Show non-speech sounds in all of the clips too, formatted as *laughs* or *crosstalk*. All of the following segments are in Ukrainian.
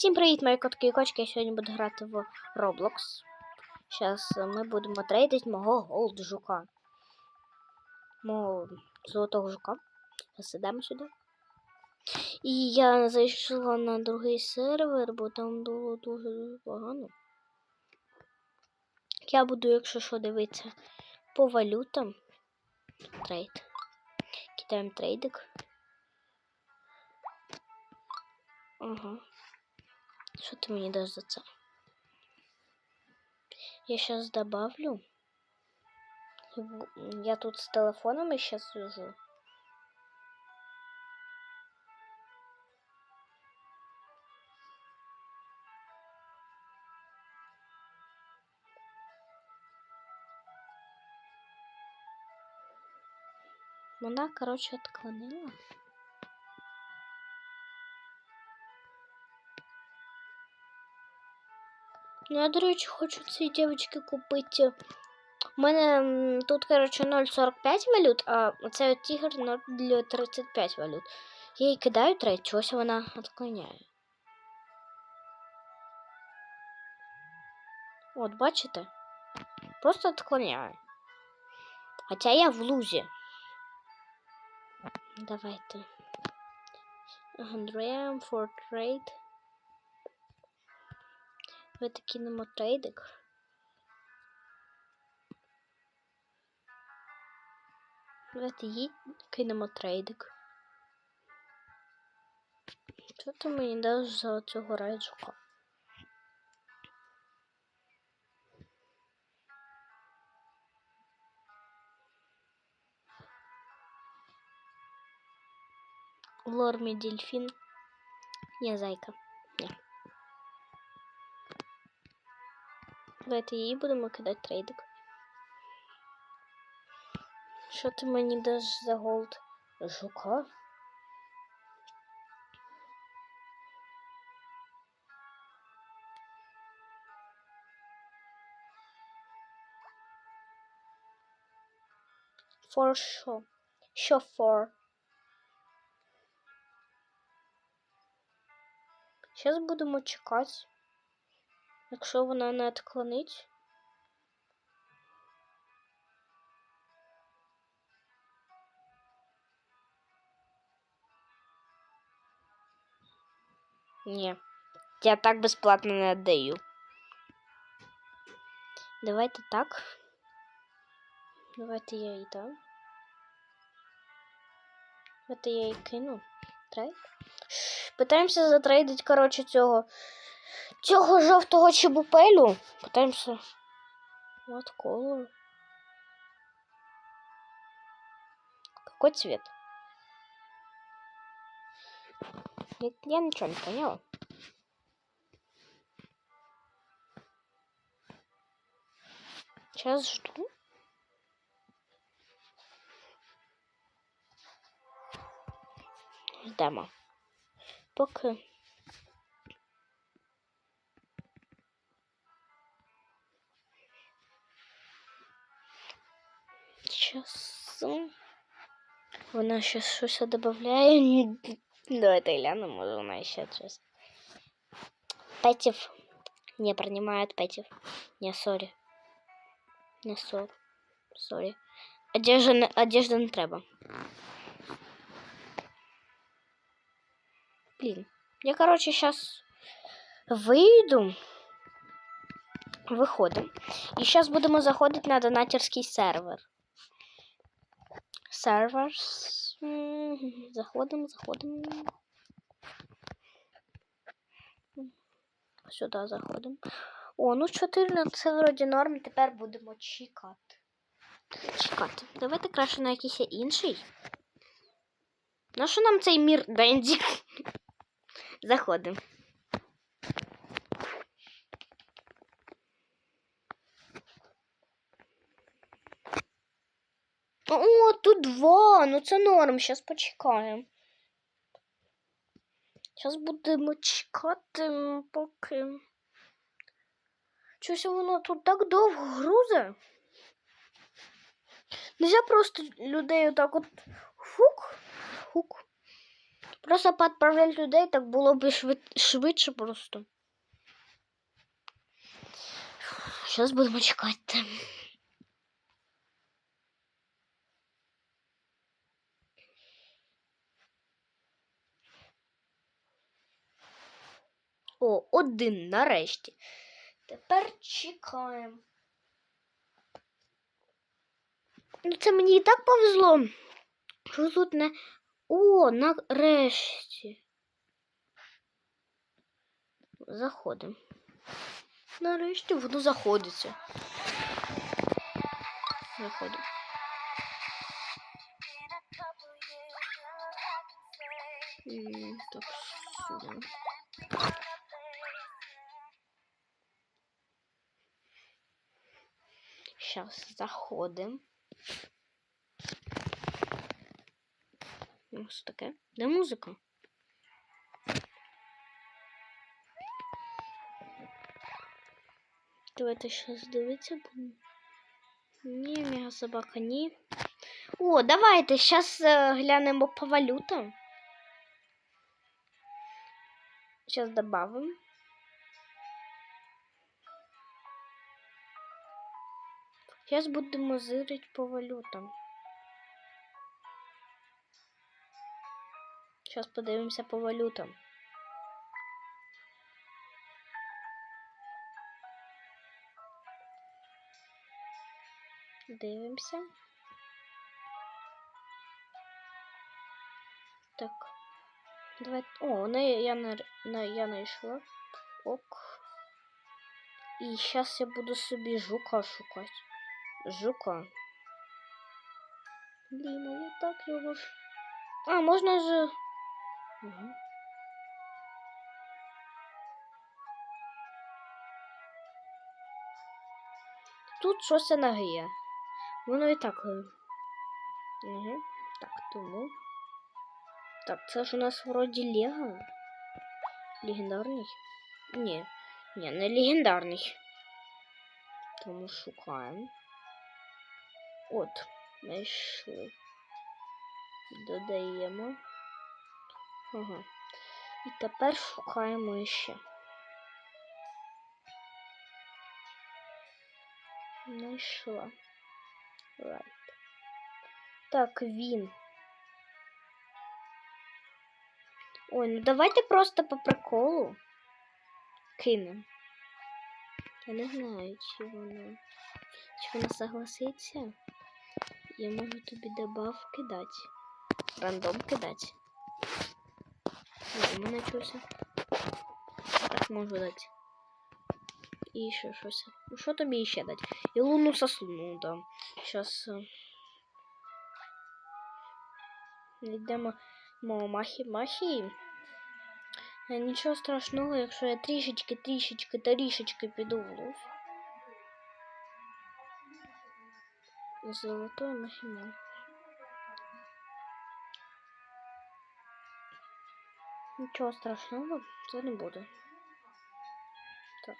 Всім привіт, мої котки і кочки. Я сьогодні буду грати в Roblox. Зараз ми будемо трейдити мого голд жука. Мого золотого жука. Засидемо сюди. І я зайшла на другий сервер, бо там було дуже погано. Я буду, якщо що, дивитися по валютам. Трейд. Кидаємо трейдик. Ага. Что ты мне дашь за це? Я сейчас добавлю. Я тут с телефоном сейчас сижу. Вона, короче, отклонила. Ну, я, до речі, хочу цій дівчинки купити. У мене тут, коротше, 0,45 валют, а оцей от тігр 0,35 валют. Я їй кидаю трейд, чогось вона відклоняє. От, бачите? Просто відклоняє. Хоча я в лузі. Давайте. Андреям for trade. Давайте кинемо трейдик. Давайте їй кинемо трейдик. Що ти мені даш за цього райджука? Лормі дельфін. Ні, зайка. Давайте їй будемо кидати трейдик. Що ти мені даш за голд? Жука? For що? Що for? Зараз будемо чекати. Якщо вона не відклонить. Ні, я так безплатно не віддаю. Давайте так. Давайте я їй дам. Давайте я їй кину. Трейд. Питаємося затрейдити, коротше, цього. Цього жовтого чебупелю. Питаємося. Вот колор. Какой цвет? Я, я ничего не поняла. Сейчас жду. Ждемо. Поки. Сейчас. Вона ще щось додає. Давайте глянемо, може вона ще щось. Петів. *laughs* Не принимает Петів. Не, сорі. Не сор. Сорі. Одежда, не- одежда не треба. Блін. Я, короче, сейчас вийду. Виходимо. І зараз будемо заходити на донатерський сервер. Сервер. Заходимо, заходимо. Сюди заходимо. О, ну 4 це вроді норм, тепер будемо чекати. Чекати. Давайте краще на якийсь інший. На що нам цей мір Денді? *laughs* Заходимо. О, тут два. Ну це норм. Зараз почекаємо. Зараз будемо чекати, поки. Щось воно тут так довго грузе. Нельзя просто людей отак от фук, фук. Просто поотправляти людей так було б швид... швидше просто. Зараз будемо чекати. О, один нарешті. Тепер чекаємо. Ну, це мені і так повезло. Що тут не. О, нарешті. Заходимо. Нарешті воно заходиться. Заходимо. Так, сюди. Сейчас заходим. Ну, що таке? Де музика? Давайте щас дивитися будемо. Ні, мега собака, ні. О, давайте зараз глянемо по валютам. Сейчас добавим. Зараз будемо зирити по валютам. Зараз подивимося по валютам. Дивимося. Так. Давай. О, не, я на, на я знайшла. Ок. І зараз я буду собі жука шукати. Жука. Блін, а я так його ж. А, можна ж. Угу. Тут щось енергія. Воно і так. Угу. Так, тому. Так, це ж у нас вроді Лего. Легендарний? Ні. Ні, не легендарний. Тому шукаємо. От, знайшли. Додаємо. Ага. І тепер шукаємо ще. Знайшла. Right. Так, він. Ой, ну давайте просто по приколу кинемо. Я не знаю, чи вона. Чи вона согласиться. Я можу тобі добавки дати. Рандом кидати. Мене щось. Так можу дати. І ще щось. Ну що тобі ще дати? І луну сосну, ну да. Щас. е, Йдемо мого махі махі. Е, Нічого страшного, якщо я трішечки, трішечки, трішечки піду в луз. Золотой махіна. Нічого страшного, це не буде. Так.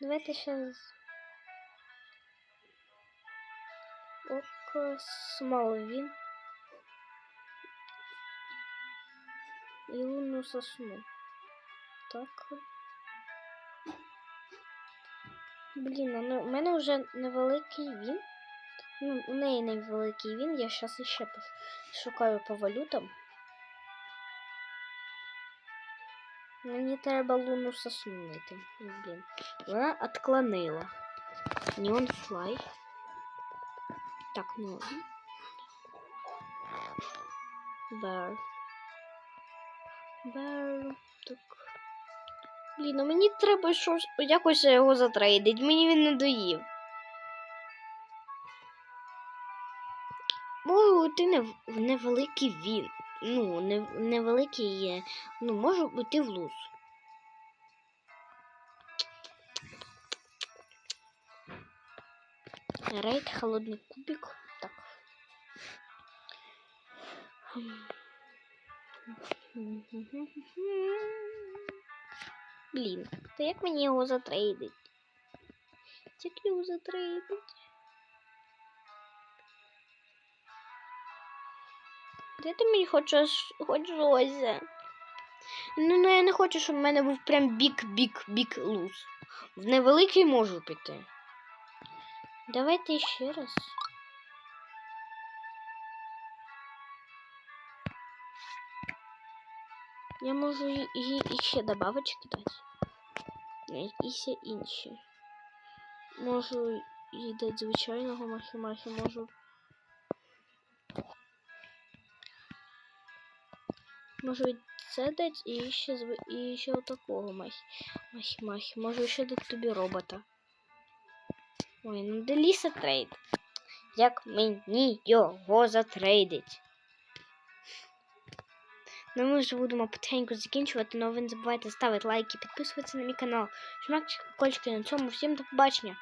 Давайте сейчас... Око Смолвин. І лунну сосну. Так. Блін, ну, у мене вже невеликий він. Ну, у неї невеликий він. Я зараз іще шукаю по валютам. Мені треба луну сосну знайти. Блін. Вона отклонила. Neon Fly. Так, ну. Bear. Bear. Так. Блін, ну мені треба щось якось його затрейдить. Мені він не доїв. Можу йти не невеликий він. Ну, невеликий є. Ну, можу йти в луз. Рейд, холодний кубик. Так. Блін, то як мені його затрейдить? Як його затрейдить? Де ти мені хочеш хоч Розя? Ну, ну я не хочу, щоб в мене був прям бік-бік-бік луз. В невеликий можу піти. Давайте ще раз. Я можу їй іще добавочки дати. Якісь інші. Можу їй дати звичайного махі-махі, можу. Можу і це дати і ще і ще отакого махі. Махі-махі. Можу ще дати тобі робота. Ой, ну де ліса трейд. Як мені його затрейдить? Ну ми вже будемо потихеньку закінчувати, але ви не забувайте ставити лайки, підписуватися на мій канал. Жмакчик, колечки на цьому. Всім до побачення.